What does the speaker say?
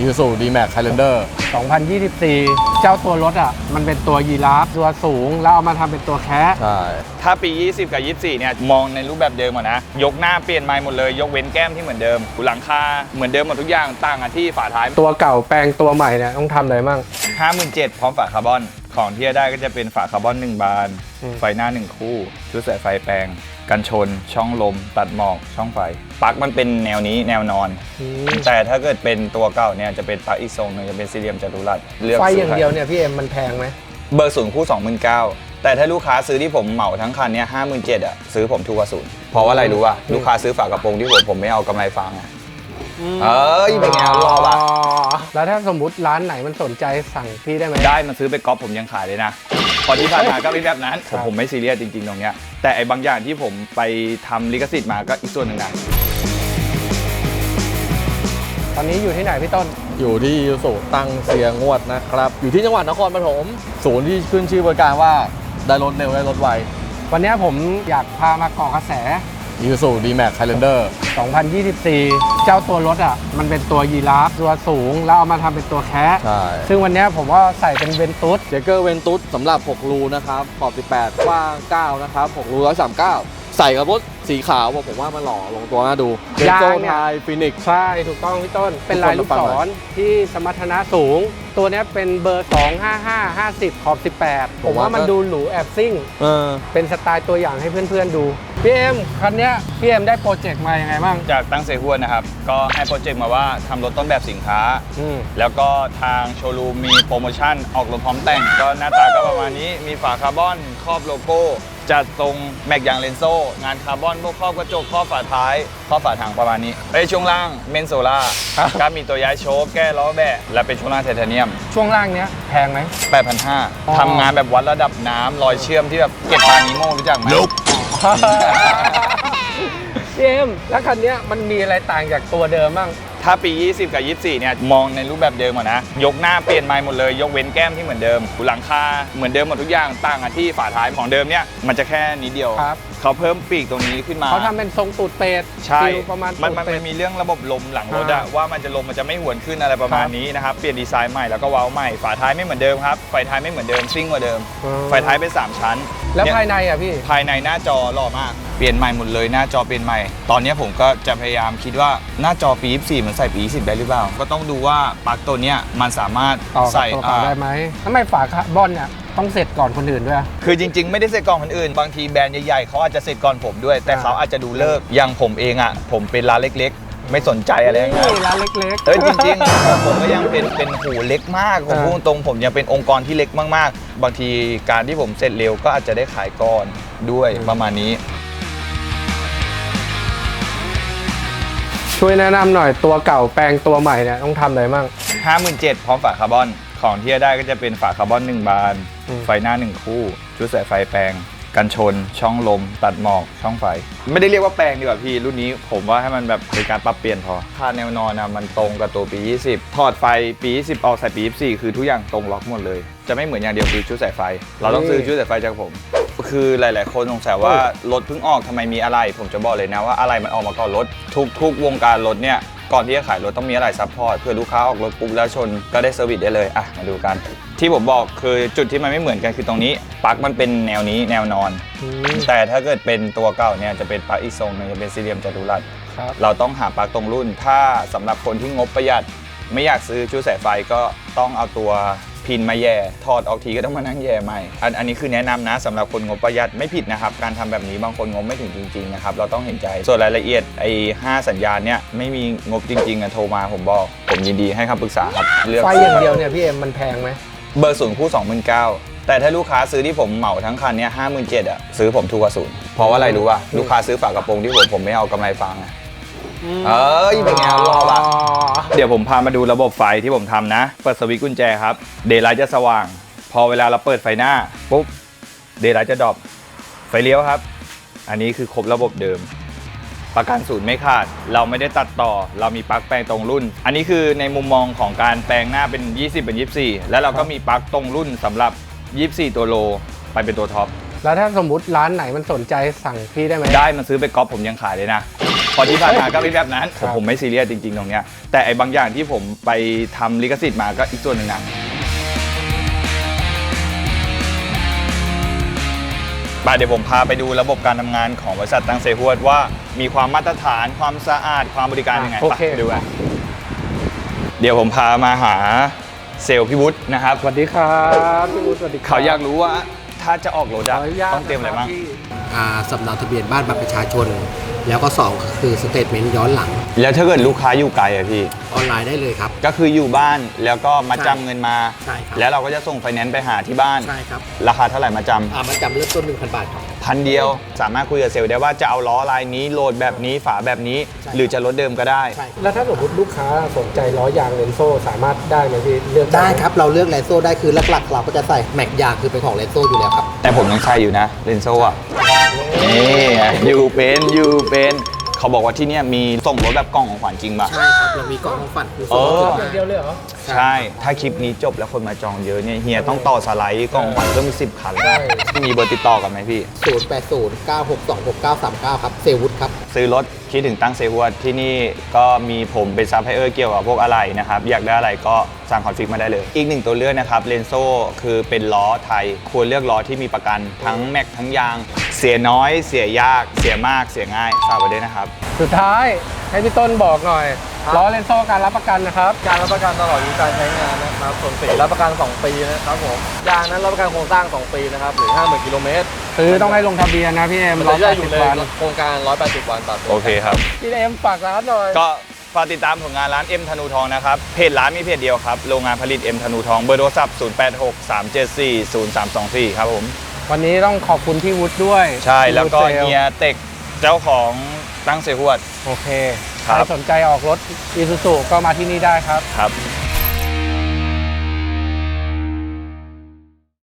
ยูสูดีแม็กไฮแลนเดอร์2024 เจ้าตัวรถอะ มันเป็นตัวยีราฟตัวสูง แล้วเอามาทำเป็นตัวแคะใช่ ถ้าปี 20 กับ 24 เนี่ย มองในรูปแบบเดิมอะนะ ยกหน้าเปลี่ยนใหม่หมดเลย ยกเว้นแก้มที่เหมือนเดิมหลังคาเหมือนเดิมหมดทุกอย่างต่างกันที่ฝาท้ายตัวเก่าแปลงตัวใหม่เนี่ยต้องทำอะไรมั่ง57,000พร้อมฝาคาร์บอน ของที่จะได้ก็จะเป็นฝาคาร์บอน 1 บานอืมไฟหน้า 1 คู่ ชุดสายไฟแปลง กันชน ช่องลม ตัดหมอก ช่องไฟปลั๊กมันเป็นแนวนี้แนวนอนอืมแต่ถ้าเกิดเป็นตัวเก่าเนี่ยจะเป็นปลั๊กอีกทรงหนึงจะเป็นสี่เหลี่ยมจัตุรัสเลือกไฟซื้อย่างเดียวเนี่ยพี่เอ็มมันแพงไหมเบอร์ศูนย์คู่29,000แต่ถ้าลูกค้าซื้อที่ผมเหมาทั้งคันเนี่ย57,000อะซื้อผมถูกกว่าศูนย์เพราะว่าอะไรรู้ป่ะลูกค้าซื้อฝากระโปรงที่ผมผมไม่เอากำไรฟังอะเอ้ยเป็นไงรอปะแล้วถ้าสมมติร้านไหนมันสนใจสั่งพี่ได้ไหมได้มันซื้อไปก๊อปผมยังขายเลยนะ พอที่ผ่านมาก็เป็นแบบนั้นคผรับมผมไม่ซีเรียสจริงๆตรงเนี้ยแต่ไอ้บางอย่างที่ผมไปทำลิขสิทธิ์มาก็อีกส่วนหนึ่งนะตอนนี้อยู่ที่ไหนพี่ต้น อยู่ที่ยูสูตั้งเสียงวดนะครับ อยู่ที่จังหวัดนครปฐมศูนย์ที่ขึ้นชื่อบริการว่าได้รถเร็วได้รถไววันนี้ผมอยากพามาเกาะกระแส ยูสูดีแม็กไฮแลนเดอร์2024 เจ้าตัวรถอะ มันเป็นตัวยีราฟตัวสูง แล้วเอามาทำเป็นตัวแคะใช่ ซึ่งวันนี้ผมว่าใส่เป็นเวนตุส เจเกอร์เวนตุสสำหรับ 6 รูนะครับ ขอบ 18 กว้าง 9 นะครับ 6 รู 139 ใส่กับรถสีขาวผมว่ามันหล่อลงตัวน่าดูเบนโซไทยฟินิกใช่ถูกต้องพี่ต้น เป็นลายลูกศรที่สมรรถนะสูง ตัวเนี้ยเป็นเบอร์ 255 50 ขอบ 18 ผมว่ามันดูหรูแอบซิ่งเออเป็นสไตล์ตัวอย่างให้เพื่อนๆดูพี่เอ็มคันเนี้ยพี่เอ็มได้โปรเจกต์มายังไงบ้างจากตั้งเซฮวนนะครับ ก็ให้โปรเจกต์มาว่าทำรถต้นแบบสินค้าอืมแล้วก็ทางโชว์รูมมีโปรโมชั่นออกรถพร้อมแต่ง ก็หน้าตาก็ประมาณนี้มีฝาคาร์บอนครอบโลโก้ จัดตรงแม็กยางเลนโซ่งานคาร์บอนพวกครอบกระจกครอบฝาท้ายครอบฝาถังประมาณนี้ในช่วงล่างเมนโซล่าก็มีตัวย้ายโชคแก้ล้อแบะและเป็นช่วงล่างไทเทเนียม ช่วงล่างเนี้ยแพงไหม8,500ทำงานแบบวัดระดับน้ำรอยเชื่อมที่แบบเก็บปลานิโมรู้จักไหมพี่เอ็มแล้วคันเนี้ยมันมีอะไรต่างจากตัวเดิมบ้าง ถ้าปี 20 กับ 24 เนี่ย มองในรูปแบบเดิมอะนะ ยกหน้าเปลี่ยนใหม่หมดเลย ยกเว้นแก้มที่เหมือนเดิม หลังคาเหมือนเดิมหมดทุกอย่างต่างกันที่ฝาท้ายของเดิมเนี่ย มันจะแค่นิดเดียว ครับ เขาเพิ่มปีกตรงนี้ขึ้นมา เขาทำเป็นทรงตูดเป็ดใช่ ฟิลประมาณมันตูดมันเป็มัด นมีเรื่องระบบลมหลังรถอะอ่าว่ามันจะลมมันจะไม่หวนขึ้นอะไรประมาณครับนี้นะครับ เปลี่ยนดีไซน์ใหม่แล้วก็เว้าใหม่ ฝาท้ายไม่เหมือนเดิมครับ ไฟท้ายไม่เหมือนเดิมซิ่งกว่าเดิม อ๋อ ไฟท้ายเป็นสามชั้นแล้วเนี่ยภายในอะพี่ ภายในหน้าจอหล่อมาก เปลี่ยนใหม่หมดเลยหน้าจอเปลี่ยนใหม่ ตอนนี้ผมก็จะพยายามคิดว่าหน้าจอปี 24 มันใส่ปี20ได้หรือเปล่า ก็ต้องดูว่าปลั๊กตัวเนี้ยมันสามารถต่อกับใส่ตัวเก่าอ่า ได้ไหมทำไมฝาคาร์บอนเนี่ยต้องเสร็จก่อนคนอื่นด้วยอะคือจริงๆ ไม่ได้เสร็จก่อนคนอื่น บางทีแบรนด์ใหญ่ๆเขาอาจจะเสร็จก่อนผมด้วย แต่อ่าเขาอาจจะดูเลิกษ์อย่างผมเองอะ ผมเป็นร้านเล็กๆ ไม่สนใจอะไรอย่างเงี้ยนี่ร้านเล็กๆเอ้ยจริงๆ ผมก็ยังเป็นเป็นหูเล็กมากผมอ่า พูดตรงๆผมยังเป็นองค์กรที่เล็กมากๆ บางทีการที่ผมเสร็จเร็วก็อาจจะได้ขายก่อนด้วยประมาณนี้ ช่วยแนะนำหน่อยตัวเก่าแปลงตัวใหม่เนี่ยต้องทำอะไรบ้าง 57,000พร้อมฝาคาร์บอน ของที่จะได้ก็จะเป็นฝาคาร์บอน 1 บาน อืม ไฟหน้า 1 คู่ ชุดสายไฟแปลง กันชน ช่องลม ตัดหมอก ช่องไฟ ไม่ได้เรียกว่าแปลงดีกว่าพี่ รุ่นนี้ผมว่าให้มันแบบเป็นการปรับเปลี่ยนพอค่าแนวนอนนะมันตรงกับตัวปี 20 ถอดไฟปี 20ออกใส่ปี 24 คือทุกอย่างตรงล็อกหมดเลย จะไม่เหมือนอย่างเดียวคือชุดสายไฟ เราต้องซื้อชุดสายไฟจากผม คือหลาย ๆ คนสงสัยว่ารถเพิ่งออกทำไมมีอะไร ผมจะบอกเลยนะว่าอะไรมันออกมาก่อนรถ ทุกทุกวงการรถเนี่ยก่อนที่จะขายรถต้องมีอะไรซัพพอร์ตเพื่อลูกค้าออกรถปุ๊บแล้วชนก็ได้เซอร์วิสได้เลยอะมาดูกัน ที่ผมบอกคือจุดที่มันไม่เหมือนกันคือตรงนี้ปลั๊กมันเป็นแนวนี้แนวนอน แต่ถ้าเกิดเป็นตัวเก่าเนี่ยจะเป็นปลั๊กอีกทรงหนึงจะเป็นสี่เหลี่ยมจัตุรัสครับเราต้องหาปลั๊กตรงรุ่น ถ้าสำหรับคนที่งบประหยัดไม่อยากซื้อชุดสายไฟก็ต้องเอาตัว พินมาแย่ถอดออกทีก็ต้องมานั่งแย่ใหม่อันอันนี้คือแนะนำนะสำหรับคนงบประหยัดไม่ผิดนะครับ การทำแบบนี้บางคนงบไม่ถึงจริงๆนะครับเราต้องเห็นใจส่วนรายละเอียดไอ้ห้าสัญญาณเนี่ยไม่มีงบจริงๆอะโทรมาผมบอก ผมยินดีให้คำปรึกษาครับเลือกไฟอย่างเดียวเนี่ยพี่เอ็มมันแพงไหมเบอร์ศูนย์คู่29,000แต่ถ้าลูกค้าซื้อที่ผมเหมาทั้งคันเนี่ยห้าหมื่นเจ็ดอะซื้อผมถูกกว่าศูนย์เพราะว่าอะไรรู้ป่ะลูกค้าซื้อฝากระโปรงที่ผมผมไม่เอากำไรฟังอะ เอ้ยเป็นไงรอปะเดี๋ยวผมพามาดูระบบไฟที่ผมทำนะ เปิดสวิตช์กุญแจครับ เดย์ไลท์จะสว่าง พอเวลาเราเปิดไฟหน้าปุ๊บ เดย์ไลท์จะดรอปไฟเลี้ยวครับ อันนี้คือครบระบบเดิม ประกันศูนย์ไม่ขาด เราไม่ได้ตัดต่อ เรามีปลั๊กแปลงตรงรุ่น อันนี้คือในมุมมองของการแปลงหน้าเป็น 20 เป็น 24 แล้วเราก็มีปลั๊กตรงรุ่นสำหรับ 24 ตัวโล ไปเป็นตัวท็อป แล้วถ้าสมมติร้านไหนมันสนใจสั่งพี่ได้ไหม ได้มันซื้อไปก๊อปผมยังขายเลยนะ พอที่ผ่านมาก็เป็นแบบนั้นคผรัมบผมไม่ซีเรียสจริงๆตรงเนี้ยแต่ไอ้บางอย่างที่ผมไปทำลิขสิทธิ์มาก็อีกส่วนหนึ่งนะไปเดี๋ยวผมพาไปดูระบบการทำงานของบริษัทตั้งเซฮวดว่ามีความมาตรฐานความสะอาดความบริการยังไงโอไปเค ไปดูกันเดี๋ยวผมพามาหาเซลล์พี่วุฒินะครับสวัสดีครับพี่อู๊ดสวัสดีครับเขาอยากรู้ว่าถ้าจะออกรถขอะออนุญาตต้องเตรียมอะไรบ้างนคพี่ อ่าสำเนาทะเบียนบ้านบัตรประชาชน แล้วก็2ก็คือสเตทเมนต์ย้อนหลัง แล้วถ้าเกิดลูกค้าอยู่ไกลอะพี่ ออนไลน์ได้เลยครับ ก็คืออยู่บ้านแล้วก็มาใช่จำเงินมา ใช่ครับ แล้วเราก็จะส่งไฟแนนซ์ไปหาที่บ้าน ใช่ครับราคาเท่าไหร่มาจอ่ามาจำเริ่มต้น1,000บาทครับำพันเดียวสามารถคุยกับเซลล์ได้ว่าจะเอาล้อลายนี้โหลดแบบนี้ฝาแบบนี้ใช่หรือจะลดเดิมก็ได้ ใช่ แล้วถ้าสมมติลูกค้าสนใจล้อยางเลนโซ่สามารถได้ไหมพี่เลือกได้ครับ เราเลือกแลนโซ่ได้คือหลักๆเราก็จะใส่แม็กยางคือเป็นของแลนโซ่อยู่แล้วครับ แต่ผมยังใช้อยู่นะเลนโซ่อะนี่ไงอยู่เป็นอยู่เป็นเขาบอกว่าที่เนี่ยมีส่งรถแบบกล่องของขวัญจริงป่ะ ใช่ครับเรามีกล่องของฝันคือเออ อย่างเดียวเลยเหรอ ใช่ ถ้าคลิปนี้จบแล้วคนมาจองเยอะเนี่ยเฮียต้องต่อสไลด์กล่องของขวัญเพิ่มอีกสิบคันใช่ มีเบอร์ติดต่อกันไหมพี่ 0 8 0 9 6 2 6 9 3 9 ครับ เซวุฒครับ ซื้อรถคิดถึงตั้งเซฮวดที่นี่ก็มีผมเป็นซัพพลายเออร์เกี่ยวกับพวกอะไรนะครับ อยากได้อะไรก็สั่งคอนฟิกมาได้เลย อีกหนึ่งตัวเลือกนะครับเลนโซคือเป็นล้อไทย ควรเลือกล้อที่มีประกันทั้งแม็กทั้งยาง เสียน้อย เสียยาก เสียมากเสียง่ายฝากไว้ด้วยนะครับ สุดท้ายให้พี่ต้นบอกหน่อยครับ ล้อเลนโซ่การรับประกันนะครับ การรับประกันตลอดอายุการใช้งานนะครับ ส่วนสีรับประกัน 2 ปีนะครับผม ยางนั้นรับประกันโครงสร้าง 2 ปีนะครับ หรือ 50,000กิโลเมตรซื้อต้องให้ลงทะเบียนนะพี่เอ็มมันร้อจะยได้แปดอสิยู่บเลยวัน โครงการ 180 วันต่อตัวโอเคครับ พี่เอ็มฝากร้านหน่อย ก็ฝากติดตามผลงานร้านเอ็มธนูทองนะครับ เพจร้านมีเพจเดียวครับ โรงงานผลิตเอ็มธนูทอง เบอร์โทรศัพท์ 0863740324 ครับผม วันนี้ต้องขอบคุณพี่วุฒิด้วย ใช่ แล้วก็พี่วุฒิซลเฮียเต็กเจ้าของตั้งเซฮวด โอเคครับ ใครสนใจออกรถอีซูซูก็มาที่นี่ได้ครับครับ